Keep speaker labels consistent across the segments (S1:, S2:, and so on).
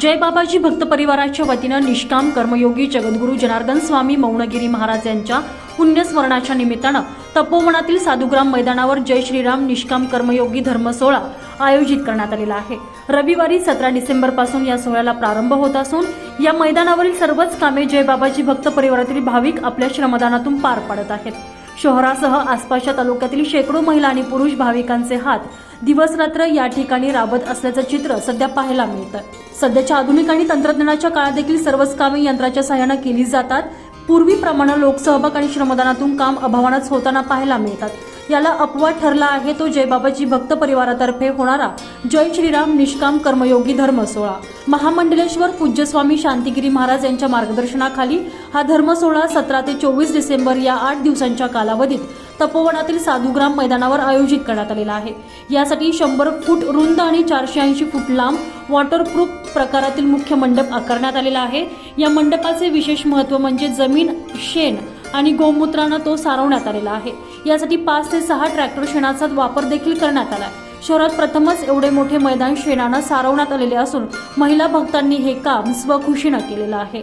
S1: जय बाबाजी भक्त परिवाराच्या वतीनं निष्काम कर्मयोगी जगद्गुरू जनार्दन स्वामी मौनगिरी महाराज यांच्या पुण्यस्मरणाच्या निमित्तानं तपोवनातील साधुग्राम मैदानावर जय श्रीराम निष्काम कर्मयोगी धर्म सोहळा आयोजित करण्यात आलेला आहे. रविवारी सतरा डिसेंबरपासून या सोहळ्याला प्रारंभ होत असून या मैदानावरील सर्वच कामे जय बाबाजी भक्त परिवारातील भाविक आपल्या श्रमदानातून पार पाडत आहेत. शहरासह आसपासच्या तालुक्यातील शेकडो महिला आणि पुरुष भाविकांचे हात दिवस रात्र या ठिकाणी राबत असल्याचं चित्र सध्या पाहायला मिळतं सध्याच्या आधुनिक आणि तंत्रज्ञानाच्या काळात देखील सर्वच कामे यंत्राच्या सहाय्यानं केली जातात. पूर्वीप्रमाणे लोकसहभाग आणि श्रमदानातून काम अभावानच होताना पाहायला मिळतात. याला अपवाद ठरला आहे तो जयबाबाजी भक्त परिवारातर्फे होणारा जय श्रीराम निष्काम कर्मयोगी धर्म सोहळा. महामंडलेश्वर पूज्य स्वामी शांतिगिरी महाराज यांच्या मार्गदर्शनाखाली हा धर्म सोहळा सतरा ते चोवीस डिसेंबर या आठ दिवसांच्या कालावधीत तपोवनातील साधुग्राम मैदानावर आयोजित करण्यात आलेला आहे. यासाठी शंभर फूट रुंद आणि चारशे ऐंशी फूट लांब वॉटरप्रूफ प्रकारातील मुख्य मंडप आकारण्यात आलेला आहे. या मंडपाचे विशेष महत्त्व म्हणजे जमीन शेण आणि गोमूत्रानं तो सारवण्यात आलेला आहे. यासाठी पाच ते सहा ट्रॅक्टर शेणाचा वापर देखील करण्यात आला शहरात प्रथमच एवढे मोठे मैदान शेणानं सारवण्यात आलेले असून महिला भक्तांनी हे काम स्वखुशीनं केलेलं आहे.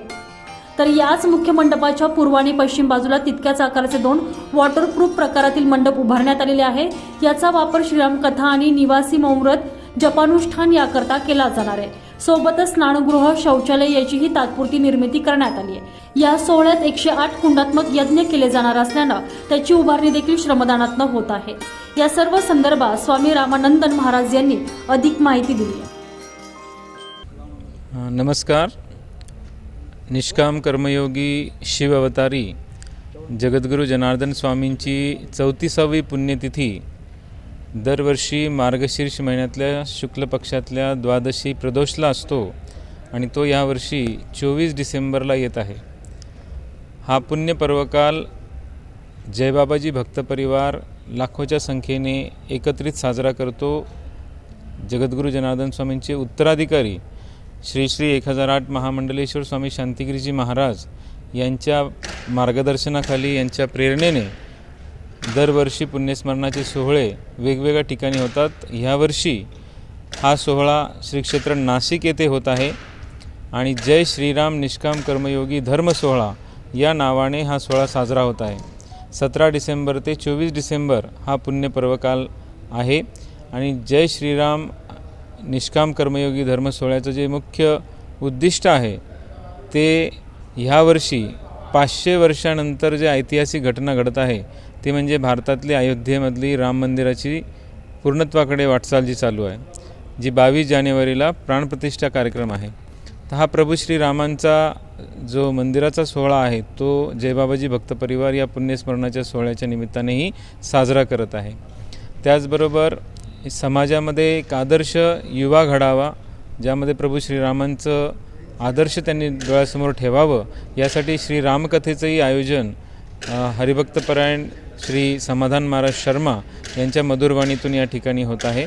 S1: तर याच मुख्य मंडपाच्या पूर्व आणि पश्चिम बाजूला तितक्याच आकाराचे दोन वॉटरप्रूफ प्रकारातील मंडप उभारण्यात आलेले आहे. याचा वापर श्रीराम कथा आणि निवासी मौमरत जपानुष्ठान याकरता केला जाणार आहे. सोबतच स्नानगृह शौचालय याचीही तात्पुरती निर्मिती करण्यात आली आहे. या सोहळ्यात एकशे आठ कुंडात्मक यज्ञ केले जाणार असल्यानं त्याची उभारणी देखील श्रमदानातनं होत आहे. या सर्व संदर्भात स्वामी रामानंदन महाराज यांनी अधिक माहिती दिली
S2: नमस्कार. निष्काम कर्मयोगी शिव अवतारी जगद्गुरू जनार्दन स्वामींची चौतीसावी पुण्यतिथी दरवर्षी मार्गशीर्ष महिन्यातल्या शुक्ल पक्षातल्या द्वादशी प्रदोषला असतो आणि तो यावर्षी चोवीस डिसेंबरला येत आहे. हा पुण्यपर्वकाल जयबाबाजी भक्तपरिवार लाखोच्या संख्येने एकत्रित साजरा करतो. जगद्गुरू जनार्दन स्वामींचे उत्तराधिकारी श्री श्री एक हजार आठ महामंडलेश्वर स्वामी शांतिगिरीजी महाराज यांच्या मार्गदर्शनाखाली यांच्या प्रेरणेने दरवर्षी पुण्यस्मरणाचे सोहळे वेगवेगळ्या ठिकाणी होतात. ह्यावर्षी हा सोहळा श्री क्षेत्र नाशिक येथे होत आहे आणि जय श्रीराम निष्काम कर्मयोगी धर्म सोहळा या नावाने हा सोहळा साजरा होत आहे. सतरा डिसेंबर ते चोवीस डिसेंबर हा पुण्यपर्वकाल आहे आणि जय श्रीराम निष्काम कर्मयोगी धर्म सोहळ्याचं जे मुख्य उद्दिष्ट आहे ते ह्यावर्षी पाचशे वर्षानंतर जे ऐतिहासिक घटना घडत आहे ती म्हणजे भारतातली अयोध्येमधली राम मंदिराची पूर्णत्वाकडे वाटचाल जी चालू आहे जी बावीस जानेवारीला प्राणप्रतिष्ठा कार्यक्रम आहे. तर हा प्रभू श्रीरामांचा जो मंदिराचा सोहळा आहे तो जयबाबाजी भक्त परिवार या पुण्यस्मरणाच्या सोहळ्याच्या निमित्तानेही साजरा करत आहे. त्याचबरोबर समाजामध्ये एक आदर्श युवा घडावा ज्यामध्ये प्रभू श्रीरामांचं आदर्श त्यांनी डोळ्यासमोर ठेवावं यासाठी श्रीरामकथेचंही आयोजन हरिभक्तपरायण श्री समाधान महाराज शर्मा यांच्या मधुरवाणीतून या ठिकाणी होत आहे.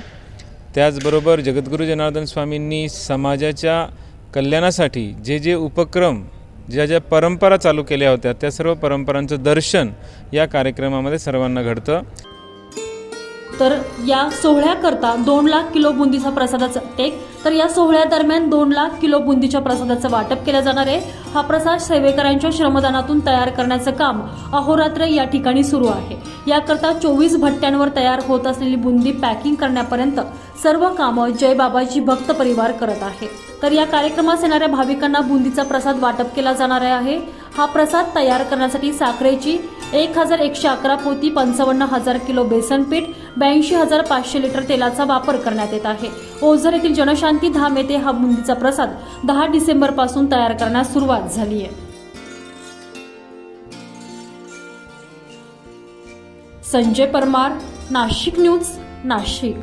S2: त्याचबरोबर जगद्गुरू जनार्दन स्वामींनी समाजाच्या कल्याणासाठी जे जे उपक्रम ज्या ज्या परंपरा चालू केल्या होत्या त्या सर्व परंपरांचं दर्शन या कार्यक्रमामध्ये सर्वांना घडतं.
S1: तर या सोहळ्याकरता दोन लाख किलो बुंदीचा प्रसादाचा टेक तर या सोहळ्यादरम्यान दोन लाख किलो बुंदीच्या प्रसादाचं वाटप केलं जाणार आहे. हा प्रसाद सेवेकरांच्या श्रमदानातून तयार करण्याचं काम अहोरात्र या ठिकाणी सुरू आहे. याकरता चोवीस भट्ट्यांवर तयार होत असलेली बुंदी पॅकिंग करण्यापर्यंत सर्व कामं जय बाबाजी भक्त परिवार करत आहे. तर या कार्यक्रमास येणाऱ्या भाविकांना बुंदीचा प्रसाद वाटप केला जाणार आहे. हा प्रसाद तयार करण्यासाठी साखरेची एक हजार एकशे अकरा पोती पंचावन्न हजार किलो बेसन पीठ ब्याऐंशी हजार पाचशे लिटर तेलाचा वापर करण्यात येत आहे. ओझर येथील जनशांती धाम येथे हा बुंदीचा प्रसाद दहा डिसेंबरपासून तयार करण्यास सुरुवात झाली आहे. संजय परमार नाशिक न्यूज नाशिक.